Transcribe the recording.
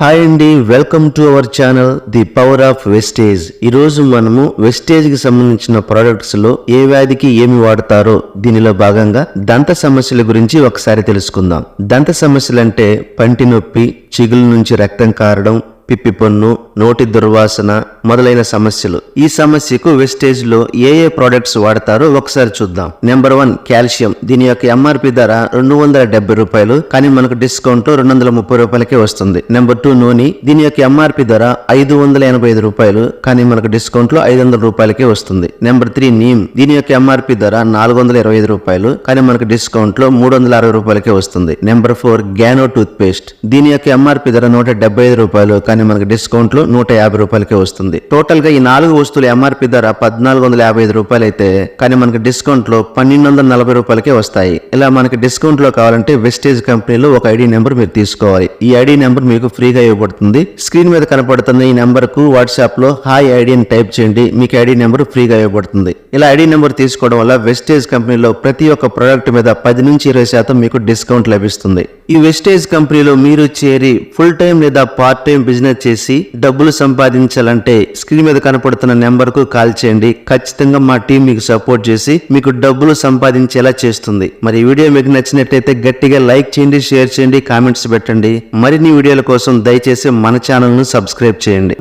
Hi అండి welcome to our channel the power of Vestige. ఈరోజు మనము వెస్టేజ్కి సంబంధించిన ప్రోడక్ట్స్లో ఏ వ్యాధికి ఏమి వాడతారో దీనిలో భాగంగా దంత సమస్యల గురించి ఒకసారి తెలుసుకుందాం. దంత సమస్యలు అంటే పంటి నొప్పి చిగుల నుంచి రక్తం కారడం పిప్పి పన్ను నోటి దుర్వాసన మొదలైన సమస్యలు. ఈ సమస్యకు వెస్టేజ్లో ఏ ఏ ప్రొడక్ట్స్ వాడతారో ఒకసారి చూద్దాం. Number one calcium. దీని యొక్క ఎంఆర్పి ధర రెండు వందల డెబ్బై రూపాయలు కానీ మనకు డిస్కౌంట్ రెండు వందల ముప్పై రూపాయలకే వస్తుంది. నెంబర్ టూ నూనె. దీని యొక్క ఎంఆర్పి ధర ఐదు వందల ఎనభై ఐదు రూపాయలు కానీ మనకు డిస్కౌంట్లో ఐదు వందల రూపాయలకే వస్తుంది. Number three neem. దీని యొక్క ఎంఆర్పి ధర నాలుగు వందల ఇరవై ఐదు రూపాయలు కానీ మనకు డిస్కౌంట్లో మూడు వందల అరవై రూపాయలకే వస్తుంది. Number four Gano tooth paste దీని యొక్క ఎంఆర్పి ధర నూట డెబ్బై ఐదు రూపాయలు కానీ మనకు డిస్కౌంట్లో నూట యాభై రూపాయలకే వస్తుంది. టోటల్గా ఈ నాలుగు వస్తువులు ఎంఆర్పి ధర పద్నాలుగు వందల యాభై ఐదు రూపాయలు అయితే కానీ మనకి డిస్కౌంట్లో పన్నెండు వందల నలభై రూపాయలకే వస్తాయి. ఇలా మనకి డిస్కౌంట్లో కావాలంటే వెస్టేజ్ కంపెనీలో ఒక ఐడి నెంబర్ మీరు తీసుకోవాలి. ఈ ఐడి నెంబర్ మీకు ఫ్రీగా ఇవ్వబడుతుంది. స్క్రీన్ మీద కనపడుతున్న ఈ నెంబర్కు వాట్సాప్లో హాయ్ ఐడి అని టైప్ చేయండి. మీకు ఐడి నెంబర్ ఫ్రీగా ఇవ్వబడుతుంది. ఇలా ఐడి నెంబర్ తీసుకోవడం వల్ల వెస్టేజ్ కంపెనీలో ప్రతి ఒక్క ప్రోడక్ట్ మీద పది నుంచి ఇరవై శాతం మీకు డిస్కౌంట్ లభిస్తుంది. ఈ వెస్టేజ్ కంపెనీలో మీరు చేరి ఫుల్ టైం లేదా పార్ట్ టైం బిజినెస్ చేసి డబ్బు డబ్బులు సంపాదించాలంటే స్క్రీన్ మీద కనపడుతున్న నెంబర్కు కాల్ చేయండి. ఖచ్చితంగా మా టీం మీకు సపోర్ట్ చేసి మీకు డబ్బులు సంపాదించేలా చేస్తుంది. మరి వీడియో మీకు నచ్చినట్లయితే గట్టిగా లైక్ చేయండి షేర్ చేయండి కామెంట్స్ పెట్టండి. మరిన్ని వీడియోల కోసం దయచేసి మన ఛానల్ను సబ్స్క్రైబ్ చేయండి.